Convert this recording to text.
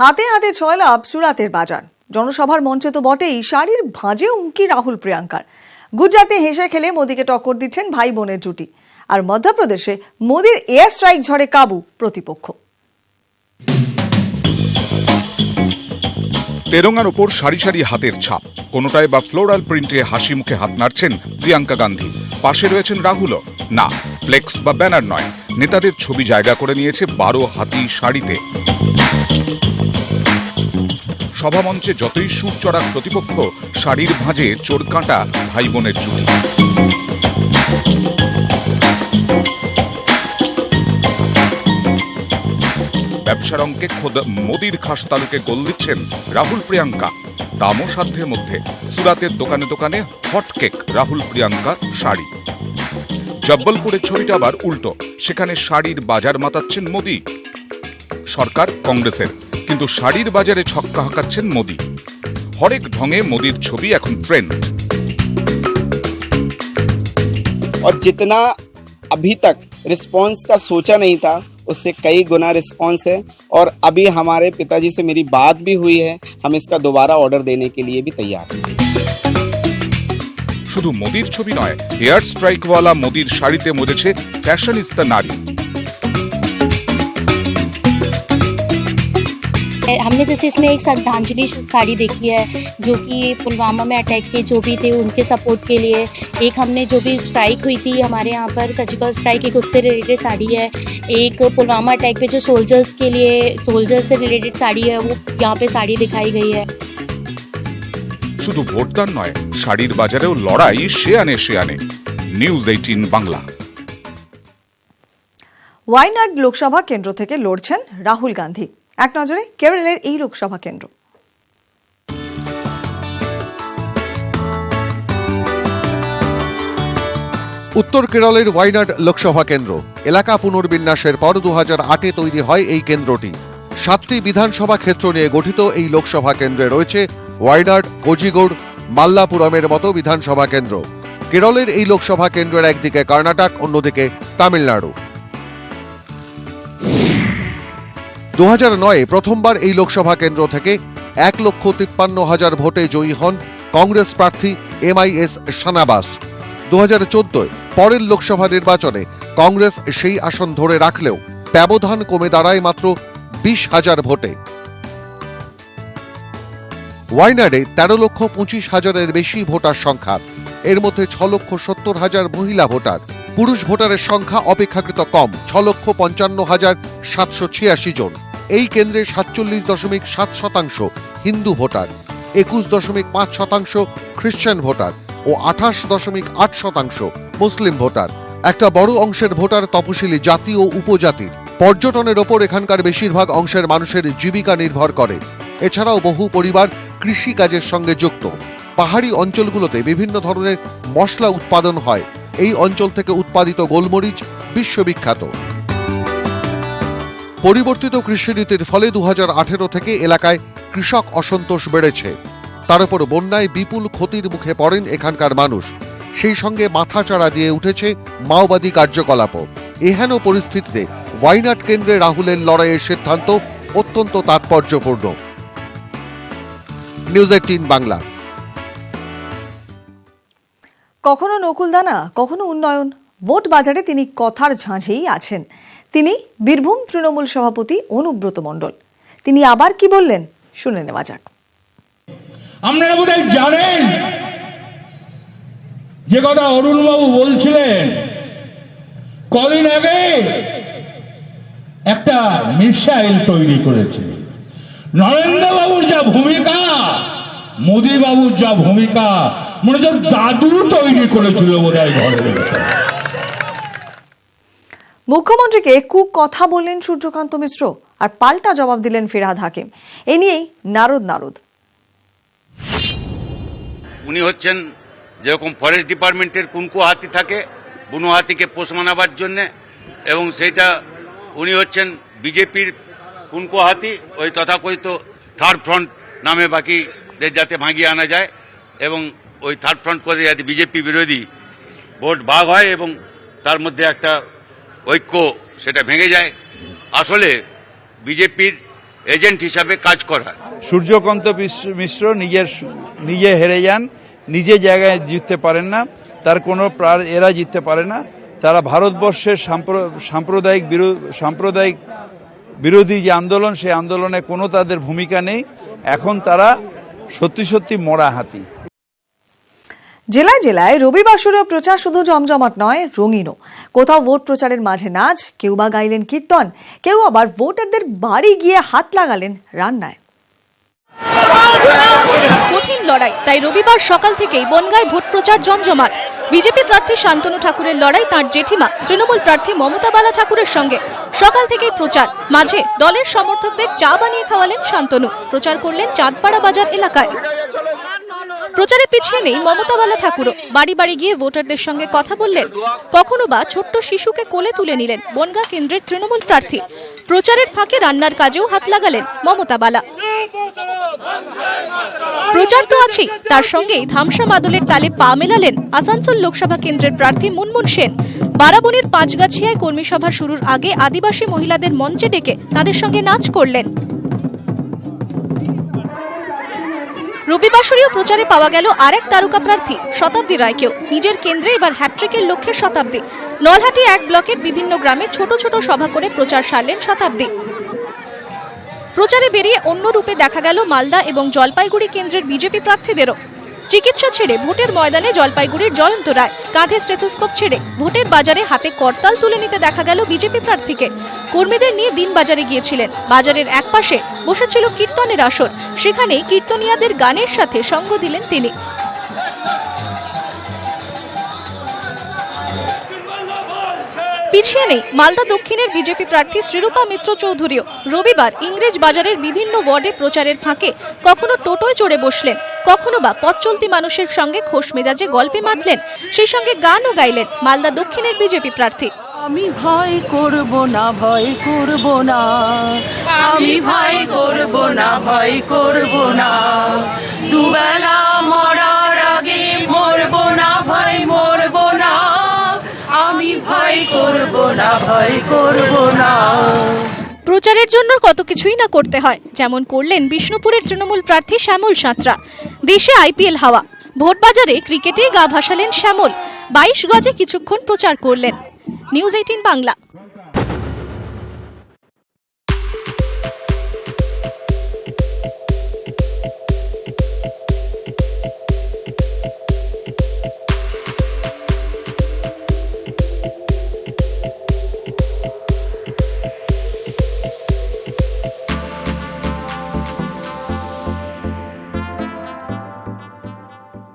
হাতে হাতে ছয় লাভ সুরাতের বাজার। জনসভার মঞ্চে তো বটেই, শাড়ির ভাঁজে উঙ্কি রাহুল প্রিয়াঙ্কার। গুজরাতে হেসে খেলে মোদীকে টক্কর দিচ্ছেন ভাই বোনের জুটি। আর মধ্যপ্রদেশে মোদীর এয়ার স্ট্রাইক ঝড়ে কাবু প্রতিপক্ষ। তেরঙ্গার ওপর সারি সারি হাতের ছাপ। কোনোটায় বা ফ্লোরাল প্রিন্টে হাসি মুখে হাত নাড়ছেন প্রিয়াঙ্কা গান্ধী। পাশে রয়েছেন রাহুলও। না, ফ্লেক্স বা ব্যানার নয়। নেতাদের ছবি জায়গা করে নিয়েছে বারো হাতি শাড়িতে। সভামঞ্চে যতই সুর চড়া প্রতিপক্ষ, শাড়ির ভাঁজে চোর কাঁটা ভাই বোনের জুটি ব্যবসার অঙ্কে খোদ মোদির খাস তালুকে গোল দিচ্ছেন রাহুল প্রিয়াঙ্কা। দামও সাধ্যের মধ্যে সুরাতের দোকানে দোকানে হটকেক রাহুল প্রিয়াঙ্কা শাড়ি। জব্বলপুরের ছবিটা আবার উল্টো, সেখানে শাড়ির বাজার মাতাচ্ছেন মোদি। সরকার, কংগ্রেসের। কিন্তু শাড়ির বাজারে ছক্কা হাঁকাচ্ছেন মোদি হরেক ঢঙে মোদির ছবি এখন ট্রেন্ড और जितना अभी तक रिस्पांस का सोचा नहीं था उससे कई गुना रिस्पांस है और अभी हमारे पिताजी से मेरी बात भी हुई है हम इसका दोबारा ऑर्डर देने के लिए भी तैयार हैं শুধু মোদির ছবি নয় এয়ার স্ট্রাইকওয়ালা মোদির শাড়িতে মজেছে ফ্যাশনিস্তা নারী हमने जैसे इसमें एक श्रद्धांजलि साड़ी देखी है जो कि पुलवामा में अटैक के जो भी थे उनके सपोर्ट के लिए एक हमने जो भी स्ट्राइक हुई थी हमारे यहाँ पर सर्जिकल स्ट्राइक एक उससे रिलेटेड साड़ी है एक पुलवामा अटैक पे जो सोल्जर्स के लिए सोल्जर्स से रिलेटेड साड़ी है वो यहाँ पे साड़ी दिखाई गई है শুধু ভোটদান নয় শাড়ির বাজারেও লড়াই সে আনে সে আনে নিউজ এইটিন বাংলা ওয়াইনাড লোকসভা কেন্দ্র থেকে লড়ছেন রাহুল গান্ধী এক নজরে কেরলের এই লোকসভা কেন্দ্র। উত্তর কেরলের ওয়াইনাড লোকসভা কেন্দ্র। এলাকা পুনর্বিন্যাসের পর দু আটে তৈরি হয় এই কেন্দ্রটি। সাতটি বিধানসভা ক্ষেত্র নিয়ে গঠিত এই লোকসভা কেন্দ্রে রয়েছে ওয়াইনাড, কোজিগোড়, মাল্লাপুরমের মতো বিধানসভা কেন্দ্র। কেরলের এই লোকসভা কেন্দ্রের একদিকে কর্ণাটক, অন্যদিকে তামিলনাড়ু। দু নয়ে প্রথমবার এই লোকসভা কেন্দ্র থেকে এক লক্ষ তিপ্পান্ন হাজার ভোটে জয়ী হন কংগ্রেস প্রার্থী এমআইএস সানাবাস দু হাজার চোদ্দয় পরের লোকসভা নির্বাচনে কংগ্রেস সেই আসন ধরে রাখলেও ব্যবধান কমে দাঁড়ায় মাত্র বিশ হাজার ভোটে। ওয়াইনাডে তেরো লক্ষ পঁচিশ হাজারের বেশি ভোটার সংখ্যা। এর মধ্যে ছ লক্ষ সত্তর হাজার মহিলা ভোটার। পুরুষ ভোটারের সংখ্যা অপেক্ষাকৃত কম, ছ লক্ষ পঞ্চান্ন হাজার সাতশো ছিয়াশি জন। এই কেন্দ্রে সাতচল্লিশ দশমিক সাত শতাংশ হিন্দু ভোটার, একুশ দশমিক পাঁচ শতাংশ খ্রিস্টান ভোটার ও আঠাশ দশমিক আট শতাংশ মুসলিম ভোটার। একটা বড় অংশের ভোটার তপশিলি জাতি ও উপজাতির। পর্যটনের ওপর এখানকার বেশিরভাগ অংশের মানুষের জীবিকা নির্ভর করে। এছাড়াও বহু পরিবার কৃষি কাজের সঙ্গে যুক্ত। পাহাড়ি অঞ্চলগুলোতে বিভিন্ন ধরনের মশলা উৎপাদন হয়। এই অঞ্চল থেকে উৎপাদিত গোলমরিচ বিশ্ববিখ্যাত। পরিবর্তিত কৃষিনীতির ফলে দু হাজার আঠেরো থেকে এলাকায় কৃষক অসন্তোষ বেড়েছে। তার উপর বন্যায় বিপুল ক্ষতির মুখে পড়েন এখানকার মানুষ। সেই সঙ্গে মাথাচাড়া দিয়ে উঠেছে মাওবাদী কার্যকলাপও। এহেন পরিস্থিতিতে ওয়াইনাট কেন্দ্রে রাহুলের লড়াইয়ের সিদ্ধান্ত অত্যন্ত তাৎপর্যপূর্ণ। News Eighteen Bangla. কখনো নকুলদানা, কখনো উন্নয়ন। ভোট বাজারে তিনি কথার ঝাঁঝেই আছেন। তিনি বীরভূম তৃণমূল সভাপতি অনুব্রত মণ্ডল। তিনি আবার কি বললেন, শুনে নেওয়া যাক। আপনারা বোধহয় জানেন যে কথা অরুণবাবু বলছিলেন? কদিন আগে একটা মিসাইল তৈরি করেছে। নরেন্দ্রবাবুর যা ভূমিকা মোদী বাবুর যা ভূমিকা মনে হচ্ছে দাদু তৈরি করেছিল বোধ হয় ঘরের মুখ্যমন্ত্রীকে কু কথা বললেন সূর্যকান্ত মিশ্র আর পাল্টা জবাব দিলেন ফিরহাদ হাকিম। এ নিয়েই নারদ নারদ। উনি হচ্ছেন যেরকম ফরেস্ট ডিপার্টমেন্টের কুনকু হাতি থাকে বুনো হাতিকে পোষ মানাবার জন্যে এবং সেইটা উনি হচ্ছেন বিজেপির কুনকু হাতি ওই তথাকথিত থার্ড ফ্রন্ট নামে বাকিদের যাতে ভাঙিয়ে আনা যায় এবং ওই থার্ড ফ্রন্ট করে যাতে বিজেপি বিরোধী ভোট ভাগ হয় এবং তার মধ্যে একটা ঐক্য সেটা ভেঙে যায়, আসলে বিজেপির এজেন্ট হিসাবে কাজ করা। সূর্যকান্ত মিশ্র নিজের নিজে হেরে যান, নিজে জায়গায় জিততে পারেন না, তার কোনো এরা জিততে পারে না, তারা ভারতবর্ষের সাম্প্র- সাম্প্রদায়িক সাম্প্রদায়িক বিরোধী যে আন্দোলন সেই আন্দোলনে কোনো তাদের ভূমিকা নেই, এখন তারা সত্যি সত্যি মরা হাতি। জেলায় জেলায় রবিবাসরীয় প্রচার শুধু জমজমাট নয় রঙিনও। কোথাও ভোট প্রচারের মাঝে নাচ কেউ বা গাইলেন কীর্তন কেউ আবার ভোটারদের বাড়ি গিয়ে হাত লাগালেন রান্নায়। কঠিন লড়াই তাই রবিবার সকাল থেকেই বনগায় ভোট প্রচার জমজমাট। বিজেপি প্রার্থী শান্তনু ঠাকুরের লড়াই তাঁর জেঠিমা। তৃণমূল প্রার্থী মমতা বালা ঠাকুরের সঙ্গে। সকাল থেকেই প্রচার। মাঝে দলের সমর্থকদের চা বানিয়ে খাওয়ালেন শান্তনু। প্রচার করলেন চাঁদপাড়া বাজার এলাকায়। প্রচারে পিছিয়ে নেই মমতা বালা ঠাকুরও। বাড়ি বাড়ি গিয়ে ভোটারদের সঙ্গে কথা বললেন। কখনো বা ছোট্ট শিশুকে কোলে তুলে নিলেন বনগা কেন্দ্রের তৃণমূল প্রার্থী। প্রচারের ফাঁকে রান্নার কাজেও হাত লাগালেন মমতা বালা। প্রচার তো আছেই। তার সঙ্গে ধামসা মাদলের তালে পা মেলালেন আসানসোল লোকসভা কেন্দ্রের প্রার্থী মুনমুন সেন। বারাবণীর পাঁচগাছিয়ায় কর্মী সভা শুরুর আগে আদিবাসী মহিলাদের মঞ্চে ডেকে তাদের সঙ্গে নাচ করলেন। রবিবাসরীয় প্রচারে পাওয়া গেল আরেক তারকা প্রার্থী, শতাব্দী রায়কেও। নিজের কেন্দ্রে এবার হ্যাট্রিকের লক্ষ্যে শতাব্দী। নলহাটি এক ব্লকের বিভিন্ন গ্রামে ছোট ছোট সভা করে প্রচার সারলেন শতাব্দী। প্রচারে বেরিয়ে অন্য রূপে দেখা গেল মালদা এবং জলপাইগুড়ি কেন্দ্রের বিজেপি প্রার্থীদেরও। চিকিৎসা ছেড়ে ভোটের ময়দানে জলপাইগুড়ির জয়ন্ত রায়, কাঁধে স্টেথোস্কোপ ছেড়ে ভোটের বাজারে হাতে করতাল তুলে নিতে দেখা গেল বিজেপি প্রার্থীকে। কর্মীদের নিয়ে দিন বাজারে গিয়েছিলেন। বাজারের একপাশে বসেছিল কীর্তনের আসর। সেখানেই কীর্তনিয়াদের গানের সাথে সঙ্গ দিলেন তিনি। পিছিয়ে নেই। মালদা দক্ষিণের বিজেপি প্রার্থী শ্রীরূপা মিত্র চৌধুরীও রবিবার ইংরেজ বাজারের বিভিন্ন ওয়ার্ডে প্রচারের ফাঁকে কখনো টোটোয় চড়ে বসলেন, কখনো বা পথ চলতি মানুষের সঙ্গে খোশ মেজাজে গল্পে মাতলেন, সেই সঙ্গে গানও গাইলেন মালদা দক্ষিণের বিজেপি প্রার্থী। আমি ভয় করব না, ভয় করব না। আমি ভয় করব না, ভয় করব না। দুবেলা মরার প্রচারের জন্য কত কিছুই না করতে হয়, যেমন করলেন বিষ্ণুপুরের তৃণমূল প্রার্থী শ্যামল সাঁতরা। দেশে আইপিএল হাওয়া। ভোট বাজারে ক্রিকেটে গা ভাসালেন শ্যামল। বাইশ গজে কিছুক্ষণ প্রচার করলেন। News Eighteen Bangla.